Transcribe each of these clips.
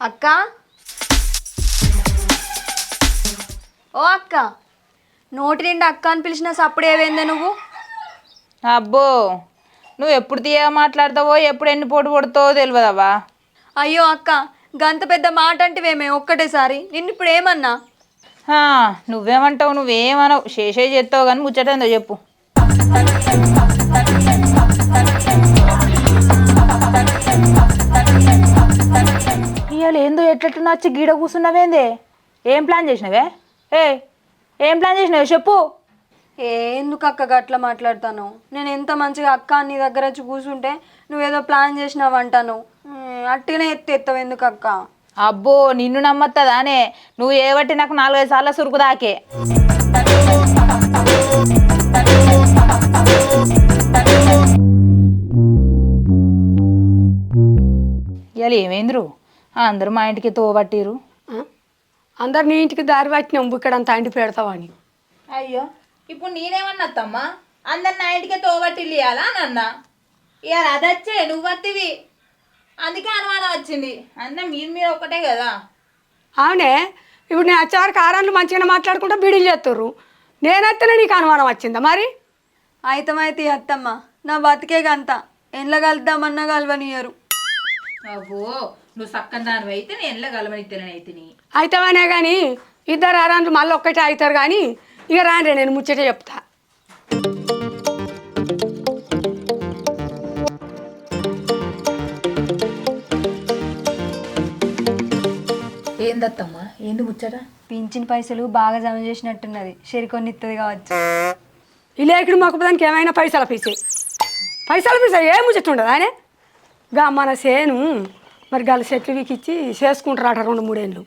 అక్క? ఓ అక్క నోటి నిండా అక్క అని పిలిచిన సప్పుడు ఏవైందే నువ్వు? అబ్బో నువ్వు ఎప్పుడు తీయ మాట్లాడతావో ఎప్పుడు ఎన్ని పోటు పడుతావో తెలియదవ్వా అయ్యో అక్క గంత పెద్ద మాట అంటివేమే ఒక్కటేసారి నిన్ను ఇప్పుడు ఏమన్నా? నువ్వేమంటావు నువ్వేమనవు చేసే చేస్తావు కానీ ముచ్చటేందో చెప్పు. ఇవాళ ఏందో ఎట్లట్టు నచ్చి గీడ కూర్చున్నావేందే ఏం ప్లాన్ చేసినవే? ఏ ఏం ప్లాన్ చేసినావే చెప్పు. ఎందుకు అక్క గట్లా మాట్లాడతాను? నేను ఎంత మంచిగా అక్క నీ దగ్గర వచ్చి కూర్చుంటే నువ్వేదో ప్లాన్ చేసినావు అంటాను. ఉమ్, అట్టిగానే ఎత్తి ఎత్తావు ఎందుకు అక్క? అబ్బో నిన్ను నమ్మత్తదానే నువ్వు ఏబట్టి నాకు నాలుగైదు సార్లు సురుకు దాకే. ఇవాళ ఏమైందిరు? అందరూ మా ఇంటికి తోబట్టిరు? అందరు నీ ఇంటికి దారి పట్టినాం ఇక్కడంతా అంటి పెడతావని అయ్యో ఇప్పుడు నేనేమన్నా అత్తమ్మా? అందరు నా ఇంటికి తోబట్టి ఇయ్యాలా అన్న? ఇవాళ అదచ్చే నువ్వు వత్తివి. అందుకే అనుమానం వచ్చింది. అన్న మీరు మీరు ఒక్కటే కదా? అవునే ఇప్పుడు నేను వచ్చేవారు కారాలు మంచిగా మాట్లాడుకుంటూ బీడీలు చేస్తుర్రు. నేనైతేనే నీకు అనుమానం వచ్చిందా మరి? అయితమైతే అత్తమ్మ నా బతికే గంత ఎండ్ల కలుద్దామన్నా కలవనియరు అబ్బో నువ్వు సక్కన దానివి అయితే నేను ఎలా గలవనిత్తేనే అయితే అయితేనే కానీ ఇద్దరు ఆరాన్లు మళ్ళీ ఒక్కటే అవుతారు కానీ ఇక రాండి నేను ముచ్చట చెప్తా. ఏందత్తమ్మా? ఏంది ముచ్చట? పింఛన్ పైసలు బాగా జమ చేసినట్టున్నది. షెరికొని ఇస్తుంది కావచ్చు. ఈ లేకుడు మొక్కదానికి ఏమైనా పైసలు పీసే పైసలు పీసే ఏ ముచ్చట ఉండదు ఆయన? గా మన సేను. మరి గాలి చెట్లు వీకిచ్చి చేసుకుంటారట రెండు మూడేళ్ళు.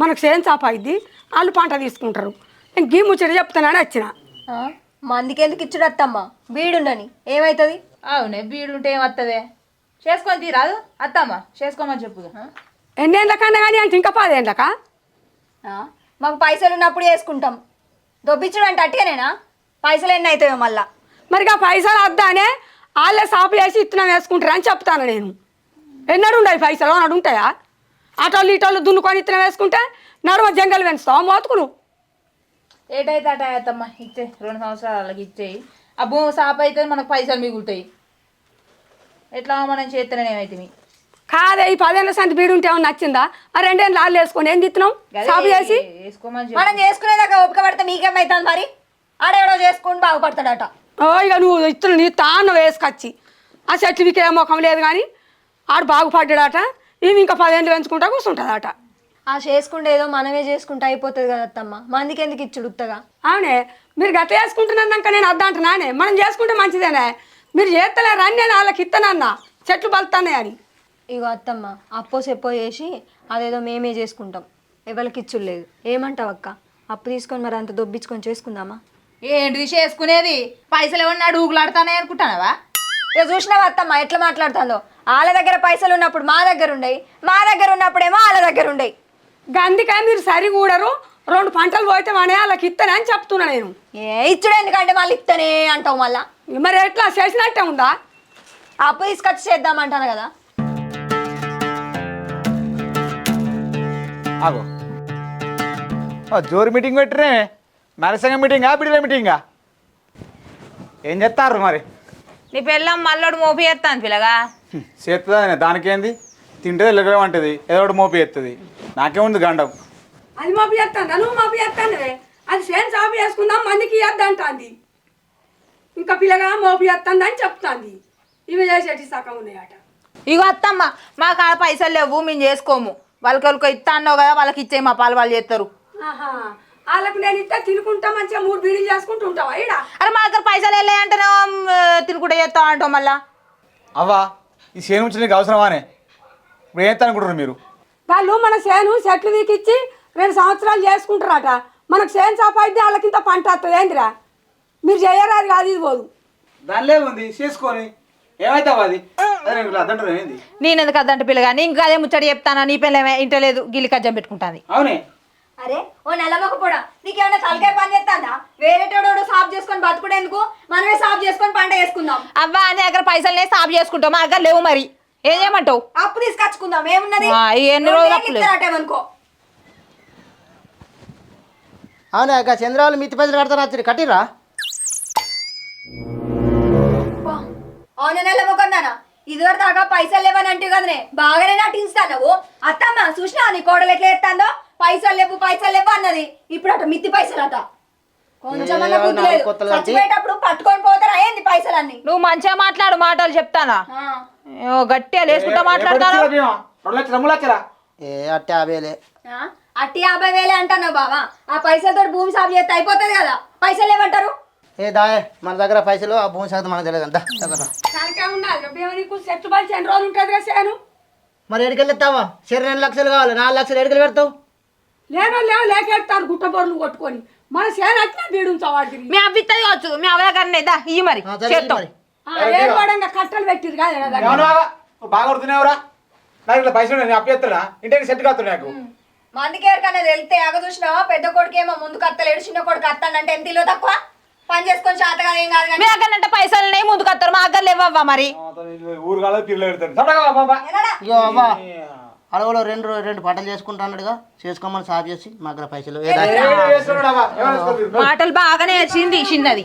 మనకు సేను చాపాయిద్ది వాళ్ళు పంట తీసుకుంటారు. నేను గీ ముచ్చట చెప్తానని వచ్చిన. ఆ? మందికి ఎందుకు ఇచ్చుడు అత్తమ్మ? బీడుండని. ఏమవుతుంది అవునే బీడుంటే ఏమత్తదే? చేసుకొని తీరాదు అత్తమ్మా చేసుకోమని చెప్పు. ఎన్నేళ్ళ కన్నా కానీ అంటే ఇంకా పదేళ్ళకా? మాకు పైసలు ఉన్నప్పుడు చేసుకుంటాం. దొబ్బిచ్చుడు అంటే అట్టేనేనా? పైసలు ఎన్ని అవుతాయో మళ్ళా. మరి ఆ పైసలు వద్దానే వాళ్ళే సాపు వేసి ఇత్తనం వేసుకుంటారు అని చెప్తాను నేను. ఎన్నడు ఉండవు పైసలు? అన్నాడు ఉంటాయా అటోళ్ళు ఇటోళ్ళు దున్నుకొని ఇత్తనం వేసుకుంటే నడుమ జంగల్ పెంచుతావు? మోతుకును ఏటైతే అట అత్తమ్మా? ఇచ్చే రెండు సంవత్సరాలు అలాగే ఇచ్చేయి. ఆ భూమి సాప అయితే మనకు పైసలు మిగులుతాయి. ఎట్లా మనం చేస్తేనే ఏమైతే కాదే ఈ పదేళ్ళ సంతి బీడు ఉంటే ఏమన్నా నచ్చిందా? ఆ రెండేళ్ళు లాళ్ళు వేసుకొని ఏం తిత్తున్నాం సాపు చేసి? మనం చేసుకునేదాకా ఓపిక పడితే మీకేమవుతుంది మరి? ఆడెవడో చేసుకుని బాగుపడతాడట. ఓ ఇక నువ్వు ఇత్తు నీ తాను వేసుకొచ్చి. ఆ ఏ ముఖం లేదు కానీ ఆడు బాగుపడ్డాడట ఇవి ఇంకా పదేళ్ళు పెంచుకుంటా కూర్చుంటుందట ఆ చేసుకుంటే ఏదో మనమే చేసుకుంటే అయిపోతుంది కదా అత్తమ్మ. మందికి ఎందుకు ఇచ్చుడు ఉత్తగా? అవునే మీరు గట్ల చేసుకుంటున్నాక నేను అద్దంటున్నానే మనం చేసుకుంటే మంచిదేనే? మీరు చేస్తలేరు అని నేను వాళ్ళకి ఇస్తానన్నా చెట్లు బలుతానే అని. ఇగో అత్తమ్మ అప్పో చెప్పో చేసి అదేదో మేమే చేసుకుంటాం. ఎవరికి ఇచ్చుడు లేదు. ఏమంటావు అక్క? అప్పు తీసుకొని మరి అంత దొబ్బించుకొని చేసుకుందామా? ఏంటిది చేసుకునేది? పైసలు ఏమన్నా అడుగులాడుతానే అనుకుంటానవా ఇక చూసినావా అత్తమ్మ? ఎట్లా మాట్లాడుతుందో? వాళ్ళ దగ్గర పైసలు ఉన్నప్పుడు మా దగ్గర ఉండయి మా దగ్గర ఉన్నప్పుడేమో వాళ్ళ దగ్గర ఉండయి. అందుకే మీరు సరి కూడరు రెండు పంటలు పోతే మనే వాళ్ళకి ఇస్తానే అని చెప్తున్నా నేను. ఏ ఇచ్చుడు ఎందుకంటే మళ్ళీ ఇత్తనే అంటావు మళ్ళా? మరి ఎట్లా? చేసినట్టే ఉందా? అప్పు తీసుకొచ్చి చేద్దామంటాను కదా. ఆగో. జోరు మీటింగ్ పెట్టిరే. నరసింహ మీటింగా బిడిల మీటింగా? ఏం చెప్తారు మరి? నీ పిల్లం మల్లోడు మోపి ఎత్తాను పిల్లగా. చేస్తుందా దానికేంది? తింటే వెళ్ళగడం అంటది ఏదో ఒకటి మోపి ఎత్తుంది. నాకేముంది గండం? అది మాపు చేస్తాను నువ్వు మాపు చేస్తానువే అది సేన్ సాపు చేసుకుందాం మందికి ఇవ్వద్దంటాంది ఇంకా పిల్లగా మోపు చేస్తుంది అని చెప్తాంది. ఇవి చేసేటి సగం ఉన్నాయట. ఇగో అత్తమ్మ మాకు ఆ పైసలు లేవు మేము చేసుకోము. వాళ్ళకి వాళ్ళకి ఇస్తా అన్నావు కదా వాళ్ళకి ఇచ్చే మా పాలు వాళ్ళు చేస్తారు ఆహా. వాళ్ళకు నేను ఇస్తే తినుకుంటా మంచిగా మూడు బీడీలు చేసుకుంటూ ఉంటావా? ఈడ అరే మా దగ్గర పైసలు వెళ్ళాయంటేనే తినుకుంటే చేస్తావు అంటావు మళ్ళా. అవ్వా ఈ చేను ఉంచి నీకు అవసరమానే? ఇప్పుడు ఏం అనుకుంటారు మీరు? వాళ్ళు మన సేను చెట్లు వీకిచ్చి రెండు సంవత్సరాలు చేసుకుంటారట మనకు సేను సాపాయితే వాళ్ళకింత పంట వస్తుంది ఏందిరా? మీరు చేయరాదు కాదు ఇది పోదు. దానిలో ఉంది చేసుకొని. ఏమైతావు అది? అదే నీకు నేను ఎందుకు అదంటే పిల్లగా నీ ఇంకా అదే ముచ్చట చెప్తానా? నీ పిల్ల ఇంటలేదు గిల్లి కజ్జం పెట్టుకుంటాది. అవునే. అరే ఓ నెలమొకపోడా నీకేమైనా తలకాయ పని చేస్తాందా వేరేటోడు సాఫ్ చేసుకొని బతుకుడేందుకు? మనమే సాఫ్ చేసుకొని పంట వేసుకుందాం. అవ్వా నీ దగ్గర పైసలు సాపు చేసుకుంటాం మా దగ్గర లేవు మరి. ఏం చేయమంటావు? అప్పు తీసుకొచ్చుకుందాం ఏమున్నది? ఎన్ని రోజులు అవునా ఇక చంద్రవాళ్ళు మిత్తి పైసలు కడతారు వచ్చి కట్టిరా అవున నెల మొకందానా ఇదివరకు దాకా పైసలు లేవని అంటే కదనే బాగానే నటిస్తాను నువ్వు అత్తమ్మ చూసినా నీ కోడలు ఎట్లా ఎత్తాందో పైసలు లేవు పైసలు లేవు అన్నది. ఇప్పుడు అట మిత్తి పైసలు అట కొంచెం ఏ, నాలుగు కొత్తలు కట్టి. చచ్చిపోయేటప్పుడు పట్టుకొని పోతారా? ఏంది పైసలన్నీ? నువ్వు మంచిగా మాట్లాడు మాటలు చెప్తానా? ఆ. ఓ, గట్టిగా లేసుకుంటా మాట్లాడతాను? రెండు లక్షలు మూడు లక్షలా? ఏ అట్టే యాభైలే ఆ? అట్టి యాభై వేలే అంటున్నావు బావా. ఆ పైసలతో భూమి సాగు చేస్తే అయిపోతుంది కదా. పైసలు ఏమంటారు? ఏ దాయే మన దగ్గర పైసలు ఆ భూమి శాతం మనకు తెలియదు అంత. దానికే ఉండాలి మేము నీకు సెట్ బలిచి ఎన్ని రోజులు ఉంటుంది కదా సేను మరి ఎడికెళ్ళి ఎత్తావా? సరే రెండు లక్షలు కావాలి నాలుగు లక్షలు ఎడికెళ్ళి పెడతావు? లేనో లేవు లేకెడతారు గుట్ట బొర్లు కొట్టుకొని. మన సేను అట్లా బీడుంచా వాటికి మీ అవ్విత్తది కావచ్చు మీ అవ్వ దగ్గరనే దా ఇయ్యి మరి ఆ, సరే, చేస్తాం మరి. ఏం పడంగా కట్టలు పెట్టిరు కాదు బాగా? కొడుతున్నావురా? నాకు ఇట్లా పైసలు నేను అప్పేస్తున్నా ఇంటికి సెట్ కాదు నాకు. మందికి ఎవరికన్నా వెళ్తే అగ చూసినావా? పెద్ద కొడుకు ఏమో ముందుకు అత్తలేడు చిన్న కొడుకు అత్తానంటే ఎంత ఇల్లు తక్కువ? పని చేసుకొని చేత కాదు ఏం కాదు మీ కానీ దగ్గర అంటే పైసలు ఉన్నాయి ముందుకు వస్తారు మా దగ్గర లేవవ్వా మరి? ఊరు కాలేదు పిల్లలు పెడతాను? ఇగో అవ్వా అడవులో రెండు రెండు పంటలు చేసుకుంటా అన్నాడుగా. చేసుకోమని సాఫ్ చేసి మా దగ్గర పైసలు. మాటలు బాగానే వచ్చింది చిన్నది.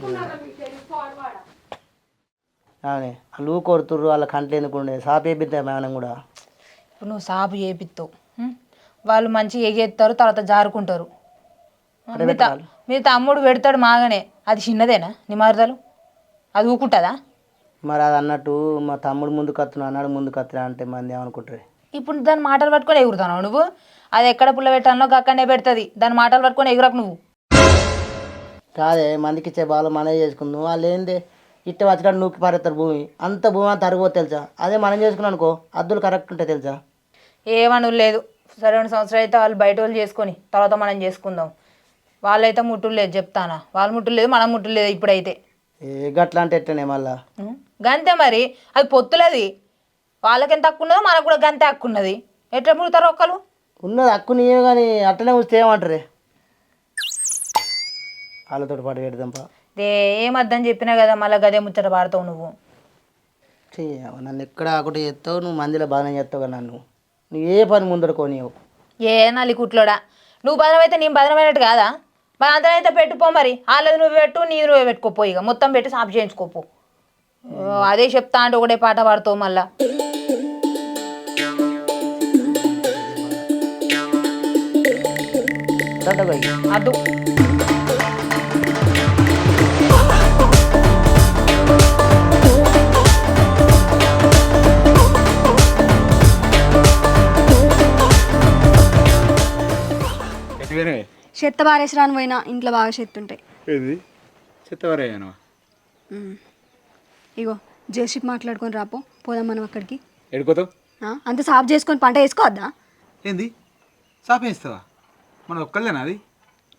అవునే వాళ్ళు కొడుతుర్రు వాళ్ళ కంట్లు ఎందుకు ఉండే? సాఫ్ వేపిద్దాం మేడం కూడా. ఇప్పుడు నువ్వు సాపు చేపిస్తావు? వాళ్ళు మంచిగా ఎగేస్తారు తర్వాత జారుకుంటారు. మీ తమ్ముడు పెడతాడు మాగానే. అది చిన్నదేనా? నీ మరదలు అది ఊకుంటుందా? మరి అది అన్నట్టు మా తమ్ముడు ముందుకు వస్తున్నా అన్నాడు ముందుకు వస్తున్నా అంటే మంది ఏమనుకుంటారు? ఇప్పుడు దాని మాటలు పట్టుకొని ఎగురుతున్నావు నువ్వు? అది ఎక్కడ పుల్ల పెట్టాలో అక్కడనే పెడుతుంది. దాని మాటలు పట్టుకొని ఎగురకు నువ్వు. కాదే మందికి ఇచ్చే బాలు మనమే చేసుకుందాం. వాళ్ళు ఏంది? ఇట్ట వచ్చినట్టు నూకి పారేస్తారు భూమి. అంత భూమి అంత అరిగిపోతే తెలుసా? అదే మనం చేసుకున్నాం అనుకో అద్దులు కరెక్ట్ ఉంటాయి తెలుసా? ఏమను లేదు. సరే రెండు సంవత్సరాలు అయితే వాళ్ళు బయట వాళ్ళు చేసుకొని తర్వాత మనం చేసుకుందాం. వాళ్ళైతే ముట్టులు లేదు చెప్తానా? వాళ్ళు ముట్టులు లేదు మనం ముట్టులు లేదు ఇప్పుడైతే. ఏ గట్లా అంటే ఎట్టనే మళ్ళా? గంతే మరి. అది పొత్తులది. వాళ్ళకి ఎంత హక్కు ఉన్నదో మనకు కూడా గంతే హక్కు ఉన్నది. ఎట్లా ముడతారు ఒక్కరు ఉన్నది హక్కు నీయే కానీ అట్టనే ఉంచితే ఏమంటారే? వాళ్ళతో పాటు పెడదాంపా. దే ఏమద్దని చెప్పినా కదా మళ్ళీ గదే ముచ్చట పాడతావు నువ్వు. చెయ్యవ నన్ను ఎక్కడ ఆకుట చేస్తావు? నువ్వు మందిలో బాగానే చేస్తావు కదా నన్ను. నువ్వు ఏ పని ముందడుకోనివు ఏ నల్లి కుట్లోడా? నువ్వు భద్రమైతే నేను భద్రమైనట్టు కాదా? మరి అందరం అయితే పెట్టుపో మరి. వాళ్ళది నువ్వు పెట్టు నీ నువ్వే పెట్టుకోపో ఇక. మొత్తం పెట్టి సాఫ్ చేయించుకోపో. అదే చెప్తా అంటే ఒకటే పాట పాడుతావు మళ్ళా. అదు. ఎటువైనా చెత్త బారేసి రాని పోయినా ఇంట్లో బాగా చెత్త ఉంటాయి ఏది చెత్తవరేను ఇగో జేసీపీ మాట్లాడుకొని రాపో పోదాం మనం అక్కడికి. ఎడుకోతావు ఆ? అంత సాఫ్ చేసుకొని పంట వేసుకోవద్దా? ఏంది? సాపేస్తావా మన ఒక్కళ్ళేనా అది?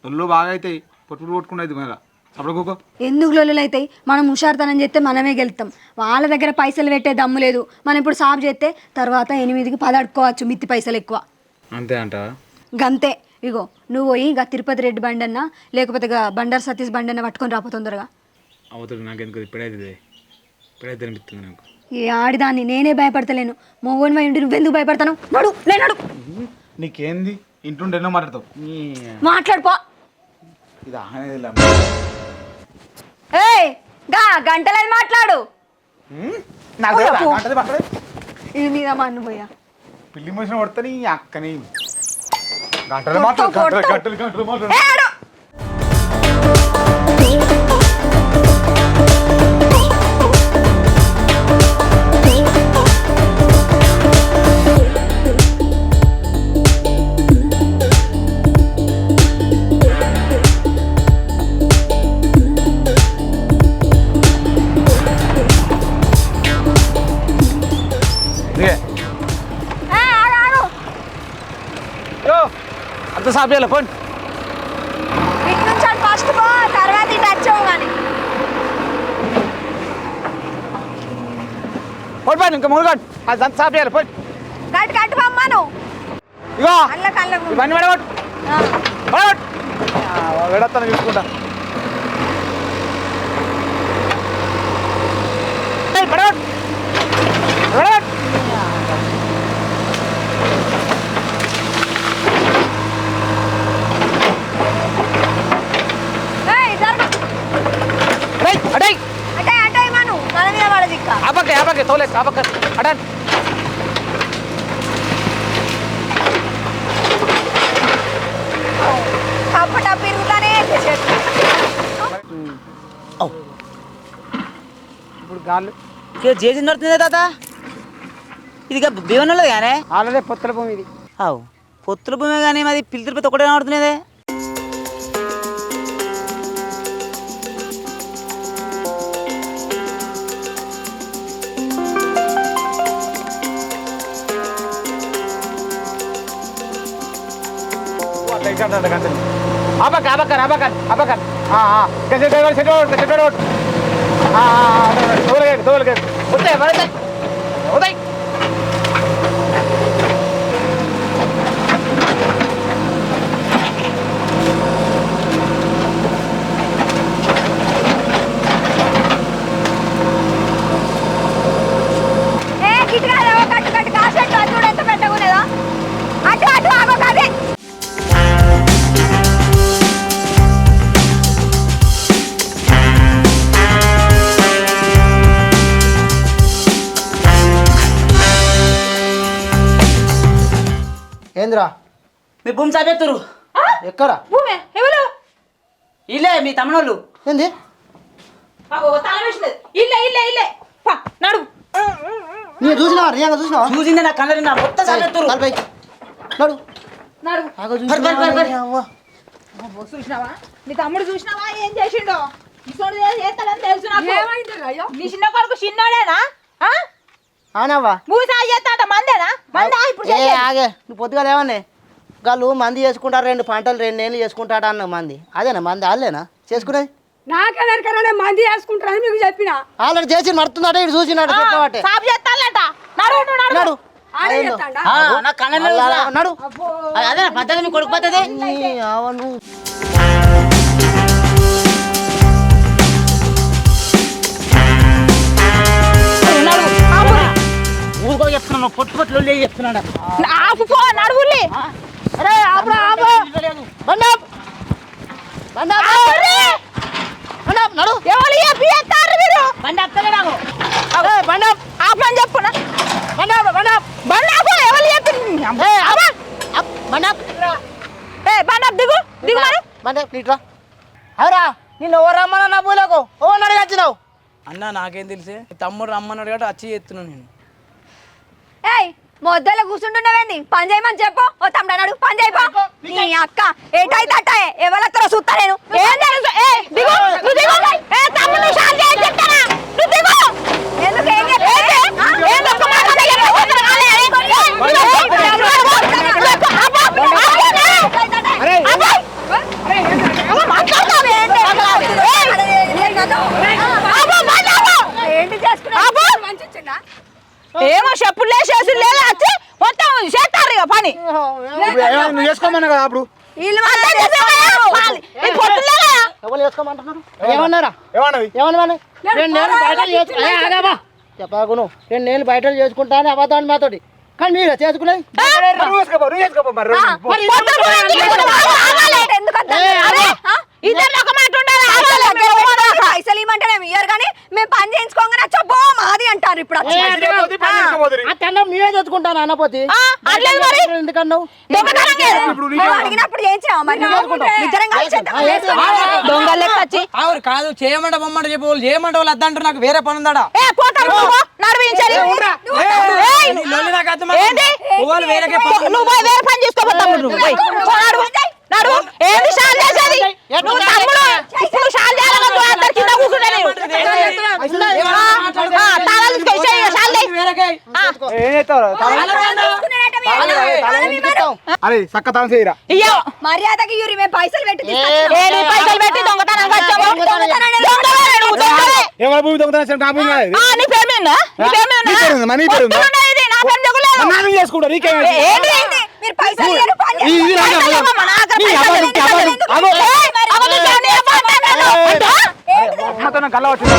ఒళ్ళు బాగా అవుతాయి పొట్టు కొట్టుకుంటుంది మళ్ళా అప్పుడు కూకో. ఎందుకు లొల్లులు అవుతాయి మనం హుషారుతనం చేస్తే మనమే గెలుస్తాం వాళ్ళ దగ్గర పైసలు పెట్టే దమ్ము లేదు. మనం ఇప్పుడు సాఫ్ చేస్తే తర్వాత ఎనిమిదికి పది అడుకోవచ్చు మిత్తి పైసలు ఎక్కువ. అంతే అంటావా గంతే. ఇగో నువ్వు పోయి ఇక తిరుపతి రెడ్డి బండి అన్నా లేకపోతే ఇక బండారు సతీష్ బండి అన్న పట్టుకొని రాపో తొందరగా. అవతల నాకు ఎందుకు ఇప్పుడైతే ఇప్పుడైతే అనిపిస్తుంది నాకు. ఏ ఆడిదాన్ని నేనే భయపడతలేను. మోగోని ఉండి నువ్వెందుకు భయపడతాను? నడు లేనాడు నీకేంది? ఇంటుంటే ఎన్నో మాట్లాడతావు. నీ మాట్లాడుకో. ఇది ఇలా. ఏయ్గా గంటలని మాట్లాడు. నాకు తెలియదా? గంటది మాట్లాడేది. ఇది మీద మన్ను పోయా. పిల్లి మనిషిని కొడతా నీ అక్కని. గంటలు మాట్లాడు గంటలు గంటలు గంటలు మాట్లాడు. ఏడు పోండి ఇటు నుంచి ఫస్ట్ పో తర్వాత పోయి ఇంకా మూడు అది అంత సాఫ్ చేయాలి పోయి గట్టు గట్టు పమ్మను ఇగో. అల్ల కళ్ళ ఇవన్నీ పడగొట్టు పడగొట్టు వెడతాను చూసుకుంటా. పడగొట్టు లెక్క ఆపకే ఆపక్క అడన్. ఇప్పుడు గాళ్ళు ఇక చేసి నడుతుంది తాత? ఇది కానీ? ఆల్రెడీ పొత్తుల భూమి ఇది. అవు పొత్తుల భూమి కానీ మాది పిల్లి తిరుపతి ఒకటే నడుతున్నదే करता था करते अब कर अब कर अब कर अब कर हाँ हाँ कैसे ड्राइवर से रोड, कैसे रोड? हाँ हाँ, हाँ, हाँ दो लगे दो लगे उतरे, बड़े మీ భూమి చాపెత్తురు. ఎక్కరా భూమి? ఎవరు? ఇల్లే మీ తమిళోళ్ళు ఏంది? ఇల్లే ఇల్లే ఇల్లే. పా, నడు నేను చూసినావా? రియాంగా చూసినావా? చూసిందే నా కళ్ళ మొత్తం నడు. నడు ఆగో పర్, పర్, పర్, పర్. చూసినావా? నీ తమ్ముడు చూసినావా? ఏం చేసిండో? ఇసోడు చేస్తాడని తెలుసు నాకు. ఏమైంది అయ్యో? నీ చిన్న కొడుకు చిన్నోడేనా? అవునవ్వా మందేనా? మందా? ఇప్పుడు? ఆగే. నువ్వు పొద్దుగా లేవనే. వాళ్ళు మంది చేసుకుంటారు రెండు పంటలు రెండు నెలలు చేసుకుంటాడు అన్న మంది. అదేనా మంది? వాళ్ళేనా? చేసుకునేది? మంది మీకు చెప్పిన. ఆల్రెడీ చేసి మడుతున్నాడు ఇటు చూసినాడు చెప్పబట్టే నడు నడు నడు. అదే పద్ధతి మీ కొడుకు పద్ధతి. నీ అవను నడు ఆపురా. ఊరుకో చెప్తున్నాను పొట్టు పొట్టు లొల్లి చెప్తున్నాడు ఆపుకో అరే ఆపురా ఆపు. ఆపుర్రి. బండాప్. నడు. ఎవరు చెప్పి చేస్తారు మీరు బండి బండాప్ ఆపని చెప్పున బండాప్ బండాప్ బండాపు. ఎవరు చెప్పి ఏ అప్ బండాప్. ఏ బండాపు దిగు దిగు మరి. బండాప్ ఇట్రా అవురా నిన్ను ఎవరు రమ్మన్నా నా పూలకు ఓ అడిగచ్చినావు అన్న నాకేం తెలిసే? తమ్ముడు రమ్మన్నాడు కాబట్టి వచ్చి చేస్తున్నాను నేను. ఏయ్ మొద్దలో కూర్చుంటున్నావేంది పని చేయమని చెప్పు ఓ తమ్ముడు పని చేయపో నీ అక్క ఏటైతే అట్టాయే ఎవరితో చూస్తా నేను ఏం తెలుసు ఏ దిగు నువ్వు దిగు ఏ తమ్ముడు నువ్వు శాంతి అని చెప్తానా నువ్వు దిగు ఎందుకు ఏం చెప్పేది ఏం ఒక్క మాట అదే చెప్పు. వద్దు, రాలే. ఏ, దిగు. అబ్బా, అబ్బా. అబ్బా. అబ్బా, మాట్లాడతావే ఏంటి? చేసుకున్నావు మంచి వచ్చిందా ఏమో చెప్పులు లేసేసి లేదా వచ్చి మొత్తం చేస్తారు ఇక పని. నువ్వు చేసుకోమన్నా కదా అప్పుడు? ఏమన్నారా? ఏమన్నా? రెండు నెలలు బయటలు చేసుకుంటా. చెప్పాకును. రెండు నెలలు బయటలు చేసుకుంటా అని అబద్ధాన్ని మాతోటి. కానీ మీరు చేసుకునేది? ఇద్దరిలో ఒక మాట ఉండాలి. ఇయ్యరు కానీ మేము పని చేయించుకోగానే మాది అంటారు ఇప్పుడు మీరే తెచ్చుకుంటాను. ఎందుకన్నావు? అడిగినప్పుడు చేయించావా మరి? ఇద్దరం లెక్క వచ్చి. ఆవిడ కాదు చేయమంట బొమ్మంట చెప్పు. వాళ్ళు చేయమంట వాళ్ళు నాకు వేరే పని పోతారు నువ్వు వేరే పని నువ్వు పోయి వేరే పని చేసుకో తమ్ముడు నువ్వు నడు. ఏంది షాల్ చేసేది? నువ్వు తమ్ముడు ఇప్పుడు షాల్ చేయాలని అందరి కింద అరే తాను చేయరా. మర్యాదకి యూరి మేము పైసలు పెట్టి పైసలు పెట్టి. ఎవరి భూమి దొంగతనం నా భూమి నీ పేరు మీద? నీ పేరు మీద నీ పేరు ఉందా? పొత్తులున్నాయి ఇది, నా పేరు జగులేదు. మరి నాన్న చేసుకుంటా నీకేం ఏంటి ఏంటి? మీరు పైసలు ఇయ్యరు, పని ఈ- ఇది చేస్తారు. నాకు పైసలు అవ్వదు. ఇవ్వమా? నా దగ్గర నీ పైసలు అవ్వదు, ఎందుకు? అవ్వదు, ఎందుకు? అవ్వదు. ఏయ్, అవ్వదు, నేను ఇవ్వమంటాను. ఏయ్. ఆ? ఏంటిది? అమ్మతో నాకు కళ్ళ వచ్చింది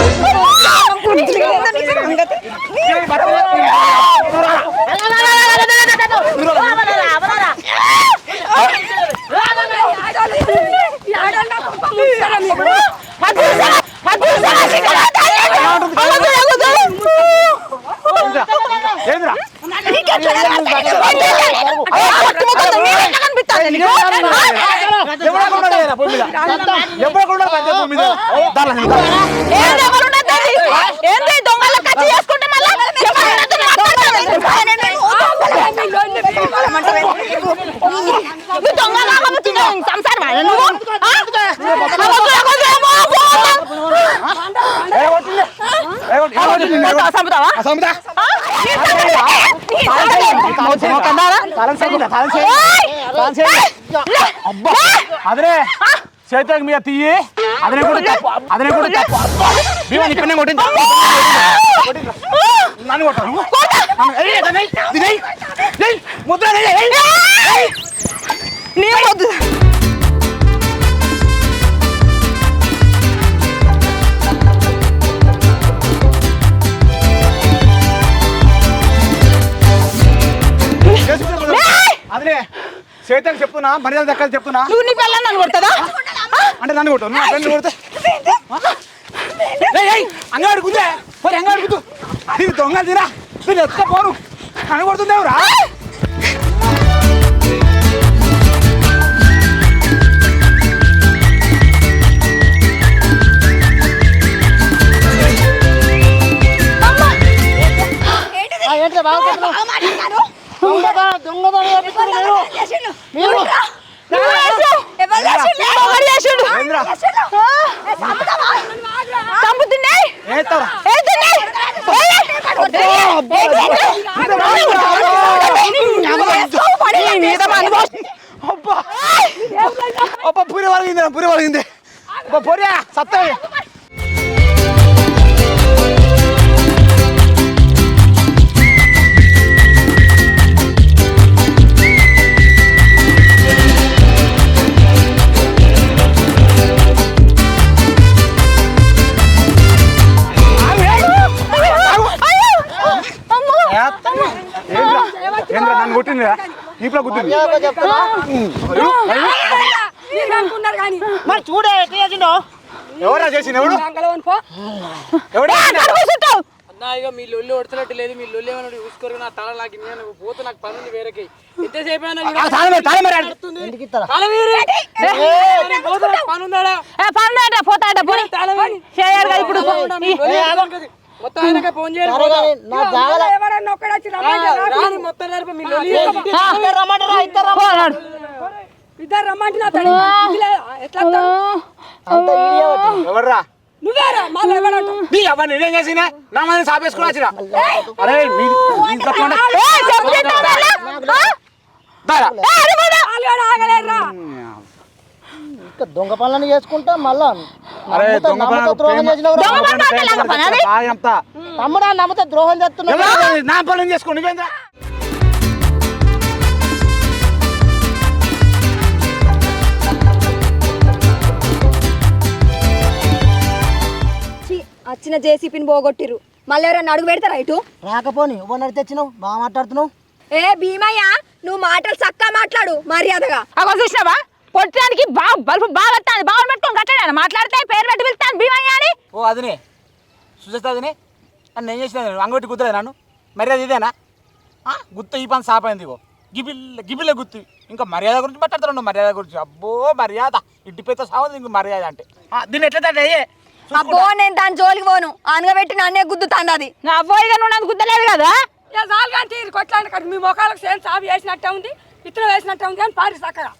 అది చూసావా? అది చూసావా? చికెన్ తల్లి. అవ్వదు, అవ్వదు. నీకు? ఎవడకుండా లేరా భూమి మీద ఎవడకుండా పంచాయతీ భూమి మీద దానిలో తిరుగుతా. ఏంది ఎవరు ఉండొద్దండి? ఏంది దొంగల కచ్చి చేసుకుంటే మళ్ళా ఎవరు ఉండొద్దని మాట్లాడతారు? నువ్వు దొంగ కాకపోతే నువ్వు సంసారమా నువ్వు? ఆ? అవసరం లేకపోతే ఏమో పోతా. ఏ కొట్టింది? ఏ కొట్టి- ఏ కొట్టింది? ఏ కొట్టి- చంపుతావా? ఆ, చంపుతా. ఆ? నీ సంగతి? నీ సంగతి? మొక్కదానా? తాళం చేయి, తాళం చేయి. తాళం చేయి. అబ్బా అదరే చేతికి మీద తీయి. అదనే కూడా అదనే కూడా భీమా నీ పిన్న కొట్టింది. నన్ను కొట్టాను ముద్ర నీ వద్దు? అదనే చేతికి చెప్తున్నా మర్యాద దక్కలు చెప్తున్నా. నువ్వు నీ పిల్లలు నన్ను కొడుతుందా అంటే నన్ను కొట్టు నువ్వు అట్లా కొడితే? అంగడి గుందే పోయి అంగడి గుద్దు ఇది దొంగ తీరా. మీరు ఎత్త పోరు. నన్ను కొడుతుందేవురా ఏంటి బాగా దొంగ మీరు ఎవరు చేసిండు? ఎవరు చేసిండు? ఏంద్రా చంపుతుండే ఏస్తావురా ఏదుండే? నీ మీద మందు పోసి- అబ్బా అబ్బా పూరి ఈపులో గుద్దింది మీరు చూడే ఎట్లా చేసిండో? ఎవరా చేసింది ఎవడు? ఎవడు అన్నా ఇక మీ లొల్లి ఒడతలట్టు లేదు. మీ లొల్లి ఏమైనా చూసుకోరు నా తల నాకు నేను పోతే నాకు పని ఉంది వేరేకి. ఎంతసేపు పని కదా ఇప్పుడు. మొత్తం ఆయనకే ఫోన్ చేయాలి నా జాగల ఎవరన్నా ఒక్కడొచ్చి మొత్తం నడిపి మీ లొల్లి రమ్మంటారా ఇద్దరు పోనాడు. ఇద్దరు రమ్మంటే నా తల్లి. ఇలా ఎట్లా. ఎవర్రా నువ్వేరా మళ్ళీ ఎవడంటావు నీ అవ్వ నేనేం చేసినా? నా మంది సాపేసుకుని వచ్చిరా అరే మీ మీ ఇంట్లో దొంగ పనులను చేసుకుంటా మళ్ళా అరే నమ్ముతా- దొంగ నమ్ముతా పనులు ద్రోహం చెప్తా. తమ్ముడా నమ్మితే ద్రోహం చేస్తున్నావు నా పనులు వచ్చిన జేసీపీని పోగొట్టిరు మళ్ళీ ఎవరన్నా అడుగు పెడతారా ఇటు? రాకపోని ఎవరు తెచ్చినావు? బాగా మాట్లాడుతున్నావు? ఏ భీమయ్య నువ్వు మాటలు చక్కగా మాట్లాడు మర్యాదగా. అగో చూసినావా? పొట్టడానికి బాగా బల్బు బాగా వస్తాను బాగా పెట్టుకొని కట్టాడు మాట్లాడితే పేరు పెట్టి పిలుస్తాను. భీమయ్య అని. ఓ అదినే. చూసేస్తా అదినే. నన్ను ఏం చేసిన అంగొట్టి గుర్తులేదు నన్ను? మర్యాద ఇదేనా? ఆ, గుత్త ఈ పని సాపైంది ఇగో. గిబిల్ గిబిలే గుత్తి. ఇంకా మర్యాద గురించి మాట్లాడుతున్నాడు మర్యాద గురించి. అబ్బో మర్యాద. ఇంటిపైతే సాగుంది ఇంక మర్యాద అంటే. ఆ, దీన్ని ఎట్లా అయ్యే? అబ్బో నేను దాని జోలికి పోను. అనగబెట్టి నన్నే గుద్దుతాంది అది. నా పోయిగా నువ్వు నన్ను గుద్దలేదు కదా? చాలు కానీ తీరు కొట్లాడి కదా మీ ముఖాలకు సేమ్ సాగు వేసినట్టే ఉంది ఇతర వేసినట్టే ఉంది అని పారి చక్కగా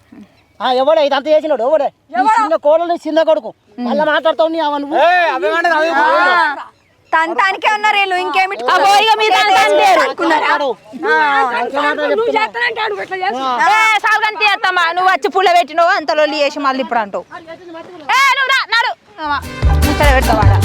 ఆ, ఎవడే? ఇదంతా చేసినాడు ఎవడే? చిన్న కోడలు చిన్న కొడుకు. మళ్ళీ మాట్లాడుతావు నీ అవ నువ్వు తంతానికే ఉన్నారు వీళ్ళు ఇంకేమిటి చేస్తామా వచ్చి పుల్ల పెట్టినావు అంత లొల్లి చేసి మళ్ళీ ఇప్పుడు అంటావు. నువ్వు రా నాడు. ముచ్చట పెడతావాడా